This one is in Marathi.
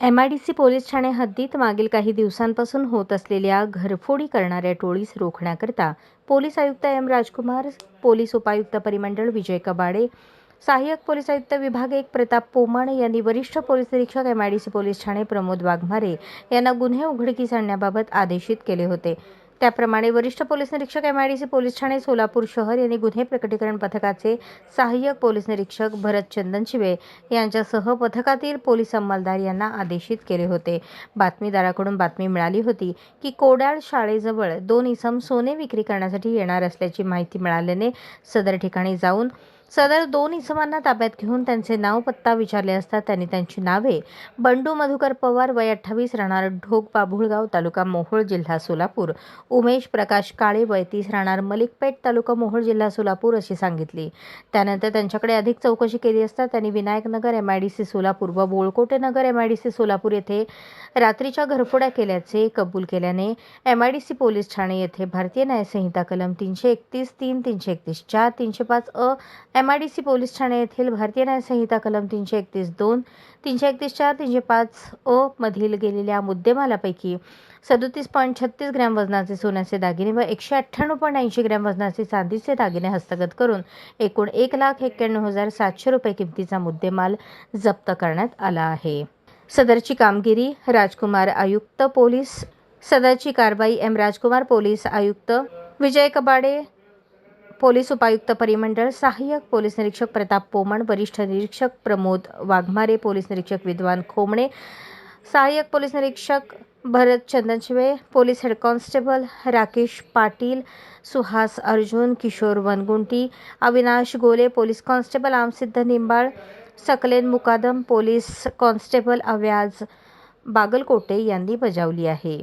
M I D C police Thane हद्दीत मागील काही दिवसांपासून होत असलेल्या घरफोडी करणाऱ्या टोळीस रोखण्याकरता पोलीस आयुक्त एम राजकुमार पोलीस उपायुक्त परिमंडळ विजय कबाडे सहाय्यक पोलीस आयुक्त विभाग एक प्रताप पोमण यांनी वरिष्ठ पोलीस निरीक्षक M I D C police Thane Pramod Waghmare यांना गुन्हे उघडकीस आणण्याबाबत आदेशित केले होते. त्याप्रमाणे वरिष्ठ पोलीस निरीक्षक M I D C police Thane Solapur शहर यांनी गुन्हे प्रकटीकरण पथकाचे सहाय्यक पोलीस निरीक्षक भरत चंदनशिवे यांच्यासह पथकातील पोलीस अंमलदार यांना आदेशित केले होते. बातमीदाराकडून बातमी मिळाली होती की कोडाळ शाळेजवळ दोन इसम सोने विक्री करण्यासाठी येणार असल्याची माहिती मिळाल्याने सदर ठिकाणी जाऊन सदर दोन इसमांना ताब्यात घेऊन त्यांचे नाव पत्ता विचारले असता त्यांनी त्यांची नावे बंडू मधुकर पवार वय अठ्ठावीस राहणार ढोक बाभुळगाव तालुका मोहोळ जिल्हा सोलापूर. उमेश प्रकाश काळे वय तीस राहणार मलिकपेठ तालुका मोहोळ जिल्हा सोलापूर अशी सांगितली. त्यानंतर त्यांच्याकडे अधिक चौकशी केली असता त्यांनी Vinayaknagar M I D C Solapur व Bolkote Nagar M I D C Solapur येथे रात्रीच्या घरफोड्या केल्याचे कबूल केल्याने M I D C police Thane येथे भारतीय न्यायसंहिता कलम तीनशे एकतीस तीन तीनशे एकतीस चार तीनशे पाच अ M I D C police Thane येथील भारतीय न्यायसंहिता कलम तीनशे एकतीस दोन तीनशे एकतीस चार तीनशे पाच ओ मधील गेलेल्या मुद्देमालापैकी सदोतीस पॉईंट छत्तीस ग्रॅम वजनाचे सोन्याचे दागिने व एकशे अठ्ठ्याण्णव पॉईंट ऐंशी ग्रॅम वजनाचे चांदीचे दागिने हस्तगत करून एकूण एक लाख एक्क्याण्णव हजार सातशे रुपये किमतीचा मुद्देमाल जप्त करण्यात आला आहे. सदरची कामगिरी राजकुमार आयुक्त पोलीस. सदरची कारवाई एम राजकुमार पोलीस आयुक्त. विजय कबाडे पोलीस उपायुक्त परिमंडळ सहाय्यक पोलीस निरीक्षक प्रताप पोमण वरिष्ठ निरीक्षक प्रमोद वाघमारे पोलीस निरीक्षक विद्वान खोमणे सहाय्यक पोलीस निरीक्षक Bharat Chandanshive police head constable Rakesh Patil Suhas Arjun Kishor Vanaguntee Avinash Gole police constable Amsiddha Nimbal Saklen Mukadam police constable Avyaj Bagalkote यांनी बजावली आहे.